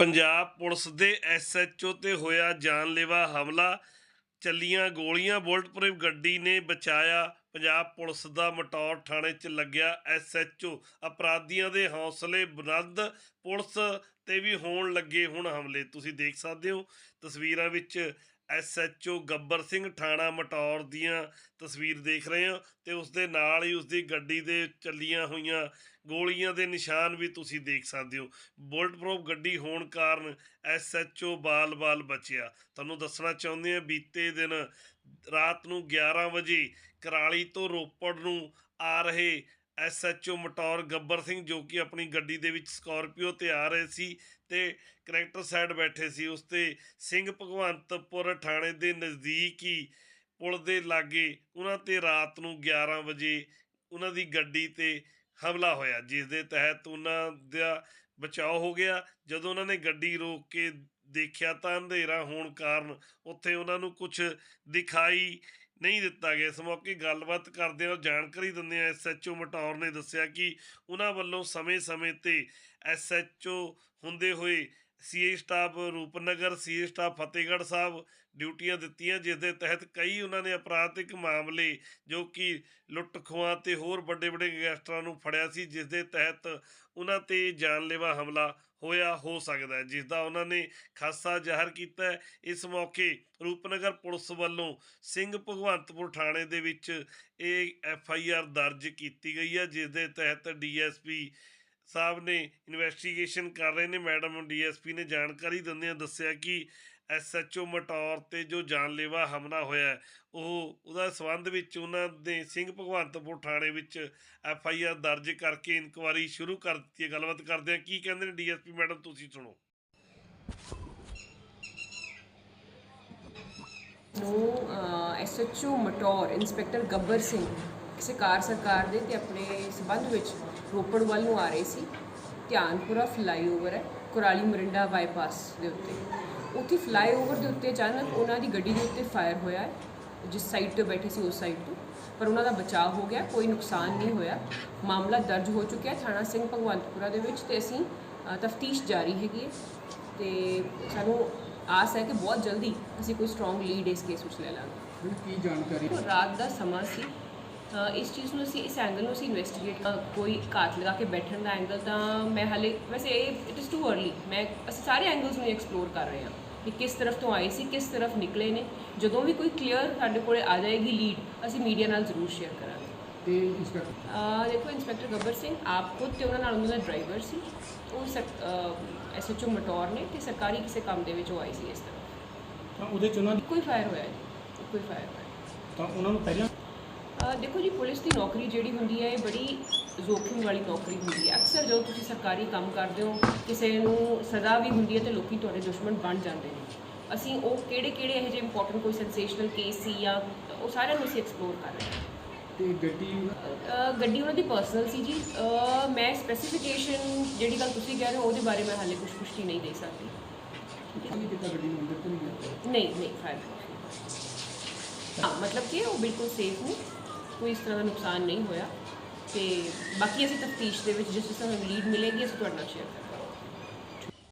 Punjab police ਦੇ SHO ਤੇ ਹੋਇਆ ਜਾਨਲੇਵਾ ਹਮਲਾ। ਚੱਲੀਆਂ ਗੋਲੀਆਂ, ਬੁਲਟਪ੍ਰੂਫ ਗੱਡੀ ਨੇ ਬਚਾਇਆ। ਪੰਜਾਬ ਪੁਲਿਸ ਦਾ ਮਟੌਰ ਥਾਣੇ 'ਚ ਲੱਗਿਆ ਐਸਐਚਓ ਅਪਰਾਧੀਆਂ ਦੇ ਹੌਸਲੇ ਬੁਲੰਦ ਪੁਲਿਸ ਤੇ ਵੀ ਹੋਣ ਲੱਗੇ ਹੁਣ ਹਮਲੇ। ਤੁਸੀਂ ਦੇਖ ਸਕਦੇ ਹੋ ਤਸਵੀਰਾਂ ਵਿੱਚ ਐਸਐਚਓ ਗੱਬਰ ਸਿੰਘ ਥਾਣਾ ਮਟੌਰ ਦੀਆਂ ਤਸਵੀਰ ਦੇਖ ਰਹੇ ਹੋ ਤੇ ਉਸ ਦੇ ਨਾਲ ਹੀ ਉਸ ਦੀ ਗੱਡੀ ਦੇ ਚੱਲੀਆਂ ਹੋਈਆਂ ਗੋਲੀਆਂ ਦੇ ਨਿਸ਼ਾਨ ਵੀ ਤੁਸੀਂ ਦੇਖ ਸਕਦੇ ਹੋ। ਬੁਲਟ ਪ੍ਰੂਫ ਗੱਡੀ ਹੋਣ ਕਾਰਨ ਐਸਐਚਓ ਬਾਲ-ਬਾਲ ਬਚਿਆ। ਤੁਹਾਨੂੰ ਦੱਸਣਾ ਚਾਹੁੰਦੇ ਹਾਂ ਬੀਤੇ ਦਿਨ ਰਾਤ ਨੂੰ 11 ਵਜੇ ਕਰਾਲੀ ਤੋਂ ਰੋਪੜ ਨੂੰ ਆ ਰਹੇ ਐਸਐਚਓ ਮਟੌਰ ਗੱਬਰ ਸਿੰਘ ਜੋ ਕਿ ਆਪਣੀ ਗੱਡੀ ਦੇ ਵਿੱਚ ਸਕਾਰਪੀਓ ਤੇ ਆ ਰਹੇ ਸੀ ਤੇ ਕਰੈਕਟਰ ਸਾਈਡ ਬੈਠੇ ਸੀ, ਉਸ ਤੇ ਸਿੰਘ ਭਗਵੰਤਪੁਰ ਥਾਣੇ ਦੇ ਨਜ਼ਦੀਕ ਹੀ ਪੁਲ ਦੇ ਲਾਗੇ ਉਹਨਾਂ ਤੇ ਰਾਤ ਨੂੰ 11 ਵਜੇ ਉਹਨਾਂ ਦੀ ਗੱਡੀ ਤੇ ਹਮਲਾ ਹੋਇਆ, ਜਿਸ ਦੇ ਤਹਿਤ ਉਹਨਾਂ ਦਾ ਬਚਾਅ ਹੋ ਗਿਆ। ਜਦੋਂ ਉਹਨਾਂ ਨੇ ਗੱਡੀ ਰੋਕ ਕੇ ਦੇਖਿਆ ਤਾਂ ਅੰਧੇਰਾ ਹੋਣ ਕਾਰਨ ਉੱਥੇ ਉਹਨਾਂ ਨੂੰ ਕੁਝ ਦਿਖਾਈ ਨਹੀਂ ਦਿੱਤਾ ਗਿਆ। ਇਸ ਮੌਕੇ ਗੱਲਬਾਤ ਕਰਦੇ ਆ ਜਾਣਕਾਰੀ ਦਿੰਦੇ ਆ ਐਸਐਚਓ ਮਟੌਰ ਨੇ ਦੱਸਿਆ ਕਿ ਉਹਨਾਂ ਵੱਲੋਂ ਸਮੇਂ-ਸਮੇਂ ਤੇ ਐਸਐਚਓ ਹੁੰਦੇ ਹੋਏ CA staff Rupnagar CA staff Fatehgarh Sahib ਡਿਊਟੀਆਂ ਦਿੱਤੀਆਂ ਜਿਸ ਦੇ ਤਹਿਤ ਕਈ ਉਹਨਾਂ ਨੇ ਅਪਰਾਧਿਕ ਮਾਮਲੇ, ਜੋ ਕਿ ਲੁੱਟ ਖੋਹਾਂ ਤੇ ਹੋਰ ਵੱਡੇ ਵੱਡੇ ਗੈਂਗਸਟਰਾਂ ਨੂੰ ਫੜਿਆ ਸੀ ਜਿਸ ਦੇ ਤਹਿਤ ਉਹਨਾਂ ਤੇ ਜਾਨਲੇਵਾ ਹਮਲਾ ਹੋਇਆ, ਹੋ ਸਕਦਾ ਹੈ ਜਿਸ ਦਾ ਉਹਨਾਂ ਨੇ ਖਾਸਾ ਜ਼ਾਹਰ ਕੀਤਾ ਇਸ ਮੌਕੇ ਰੂਪਨਗਰ ਪੁਲਿਸ ਵੱਲੋਂ ਸਿੰਘ ਭਗਵੰਤਪੁਰ ਥਾਣੇ ਦੇ ਵਿੱਚ ਇਹ ਐਫ ਆਈ ਆਰ ਦਰਜ ਕੀਤੀ ਗਈ ਹੈ ਜਿਸ ਦੇ ਤਹਿਤ ਡੀ ਐੱਸ ਪੀ ਸਾਹਿਬ ਨੇ ਇਨਵੈਸਟੀਗੇਸ਼ਨ ਕਰ ਰਹੇ ਨੇ। ਮੈਡਮ ਡੀਐਸਪੀ ਨੇ ਜਾਣਕਾਰੀ ਦਿੰਦਿਆਂ ਦੱਸਿਆ ਕਿ ਐਸਐਚਓ ਮਟੌਰ ਤੇ ਜੋ ਜਾਨਲੇਵਾ ਹਮਲਾ ਹੋਇਆ ਉਹ ਉਹਦਾ ਸਬੰਧ ਵਿੱਚ ਉਹਨਾਂ ਦੇ ਸਿੰਘ ਭਗਵੰਤਪੁਰ ਥਾਣੇ ਵਿੱਚ ਐਫ ਆਈ ਆਰ ਦਰਜ ਕਰਕੇ ਇਨਕੁਆਰੀ ਸ਼ੁਰੂ ਕਰ ਦਿੱਤੀ ਹੈ। ਗੱਲਬਾਤ ਕਰਦੇ ਆ ਕੀ ਕਹਿੰਦੇ ਨੇ ਡੀਐਸਪੀ ਮੈਡਮ, ਤੁਸੀਂ ਸੁਣੋ। ਨੂੰ ਐਸਐਚਓ ਮਟੌਰ ਇੰਸਪੈਕਟਰ ਗੱਬਰ ਸਿੰਘ ਕਿਸੇ ਕਾਰ ਸਰਕਾਰ ਦੇ ਤੇ ਆਪਣੇ ਸਬੰਧ ਵਿੱਚ ਰੋਪੜ ਵੱਲ ਨੂੰ ਆ ਰਹੇ ਸੀ। ਧਿਆਨਪੁਰਾ ਫਲਾਈਓਵਰ ਹੈ, ਕੁਰਾਲੀ ਮਰਿੰਡਾ ਬਾਈਪਾਸ ਦੇ ਉੱਤੇ। ਉੱਥੇ ਫਲਾਈਓਵਰ ਦੇ ਉੱਤੇ ਅਚਾਨਕ ਉਹਨਾਂ ਦੀ ਗੱਡੀ ਦੇ ਉੱਤੇ ਫਾਇਰ ਹੋਇਆ ਹੈ, ਜਿਸ ਸਾਈਡ ਤੋਂ ਬੈਠੇ ਸੀ ਉਸ ਸਾਈਡ ਤੋਂ। ਪਰ ਉਹਨਾਂ ਦਾ ਬਚਾਅ ਹੋ ਗਿਆ, ਕੋਈ ਨੁਕਸਾਨ ਨਹੀਂ ਹੋਇਆ। ਮਾਮਲਾ ਦਰਜ ਹੋ ਚੁੱਕਿਆ ਥਾਣਾ ਸਿੰਘ ਭਗਵੰਤਪੁਰਾ ਦੇ ਵਿੱਚ ਤੇ ਅਸੀਂ ਤਫਤੀਸ਼ ਜਾਰੀ ਹੈਗੀ ਹੈ। ਤੇ ਸਾਨੂੰ ਆਸ ਹੈ ਕਿ ਬਹੁਤ ਜਲਦੀ ਅਸੀਂ ਕੋਈ ਸਟਰੋਂਗ ਲੀਡ ਇਸ ਕੇਸ ਵਿੱਚ ਲੈ ਲਾਂਗੇ। ਕੀ ਜਾਣਕਾਰੀ? ਰਾਤ ਦਾ ਸਮਾਂ ਸੀ। ਇਸ ਚੀਜ਼ ਨੂੰ ਅਸੀਂ ਇਸ ਐਂਗਲ ਨੂੰ ਅਸੀਂ ਇਨਵੈਸਟੀਗੇਟ ਕੋਈ ਘਾਤ ਲਗਾ ਕੇ ਬੈਠਣ ਦਾ ਐਂਗਲ ਤਾਂ ਮੈਂ ਹਾਲੇ ਵੈਸੇ ਇਹ ਇਟ ਇਜ਼ ਟੂ अर्ਲੀ ਮੈਂ ਅਸੀਂ ਸਾਰੇ ਐਂਗਲਸ ਨੂੰ ਐਕਸਪਲੋਰ ਕਰ ਰਹੇ ਹਾਂ ਕਿ ਕਿਸ ਤਰਫ ਤੋਂ ਆਏ ਸੀ ਕਿਸ ਤਰਫ ਨਿਕਲੇ ਨੇ। ਜਦੋਂ ਵੀ ਕੋਈ ਕਲੀਅਰ ਸਾਡੇ ਕੋਲੇ ਆ ਜਾਏਗੀ ਲੀਡ ਅਸੀਂ ਮੀਡੀਆ ਨਾਲ ਜ਼ਰੂਰ ਸ਼ੇਅਰ ਕਰਾਂਗੇ। ਤੇ ਇੰਸਪੈਕਟਰ ਅ, ਦੇਖੋ ਇੰਸਪੈਕਟਰ ਗੱਬਰ ਸਿੰਘ ਆਪ ਖੁਦ ਤੇ ਉਹਨਾਂ ਨਾਲ ਉਹਨਾਂ ਦਾ ਡਰਾਈਵਰ ਸੀ। ਉਹ ਐਸਐਚਓ ਮਟੌਰ ਨੇ ਤੇ ਸਰਕਾਰੀ ਕਿਸੇ ਕੰਮ ਦੇ ਵਿੱਚ ਉਹ ਆਈ ਸੀ ਇਸ ਤਰ੍ਹਾਂ। ਤਾਂ ਉਹਦੇ ਚ ਉਹਨਾਂ ਕੋਈ ਫਾਇਰ ਹੋਇਆ ਜੀ ਕੋਈ ਫਾਇਰ ਹੋਇਆ। ਤਾਂ ਉਹਨਾਂ ਨੂੰ ਪਹਿਲਾਂ ਅਹ ਦੇਖੋ ਜੀ ਪੁਲਿਸ ਦੀ ਨੌਕਰੀ ਜਿਹੜੀ ਹੁੰਦੀ ਹੈ ਇਹ ਬੜੀ ਜ਼ੋਖਿਮ ਵਾਲੀ ਨੌਕਰੀ ਹੁੰਦੀ ਹੈ। ਅਕਸਰ ਜਦੋਂ ਤੁਸੀਂ ਸਰਕਾਰੀ ਕੰਮ ਕਰਦੇ ਹੋ ਕਿਸੇ ਨੂੰ ਸਜ਼ਾ ਵੀ ਹੁੰਦੀ ਹੈ ਤੇ ਲੋਕੀ ਤੁਹਾਡੇ ਦੁਸ਼ਮਣ ਬਣ ਜਾਂਦੇ ਨੇ। ਅਸੀਂ ਉਹ ਕਿਹੜੇ ਕਿਹੜੇ ਇਹੋ ਜਿਹੇ ਇੰਪੋਰਟੈਂਟ ਕੋਈ ਸੈਂਸੇਸ਼ਨਲ ਕੇਸ ਸੀ ਜਾਂ ਉਹ ਸਾਰਿਆਂ ਨੂੰ ਅਸੀਂ ਐਕਸਪਲੋਰ ਕਰ ਰਹੇ ਹਾਂ। ਤੇ ਗੱਡੀ ਅਹ ਗੱਡੀ ਉਹਨਾਂ ਦੀ ਪਰਸਨਲ ਸੀ ਜੀ। ਅਹ ਮੈਂ ਸਪੈਸੀਫਿਕੇਸ਼ਨ ਜਿਹੜੀ ਗੱਲ ਤੁਸੀਂ ਕਹਿ ਰਹੇ ਹੋ ਉਹਦੇ ਬਾਰੇ ਮੈਂ ਹਾਲੇ ਕੁਝ ਪੁਸ਼ਟੀ ਨਹੀਂ ਦੇ ਸਕਦੀ। ਕੀ ਕੀਤਾ ਗੱਡੀ ਨੂੰ ਅੰਦਰ ਤੋਂ ਨਹੀਂ ਗਿਆ ਨਹੀਂ ਨਹੀਂ ਫਾਇਰ ਹਾਂ ਮਤਲਬ ਕਿ ਉਹ ਬਿਲਕੁਲ ਸੇਫ ਨੇ। ਕੋਈ ਇਸ ਤਰ੍ਹਾਂ ਦਾ ਨੁਕਸਾਨ ਨਹੀਂ ਹੋਇਆ। ਤੇ ਬਾਕੀ ਅਸੀਂ ਤਫਤੀਸ਼ ਦੇ ਵਿੱਚ ਜਿਸ ਤਰ੍ਹਾਂ ਲੀਡ ਮਿਲੇਗੀ ਅਸੀਂ ਤੁਹਾਡੇ ਨਾਲ ਸ਼ੇਅਰ ਕਰਾਂਗੇ।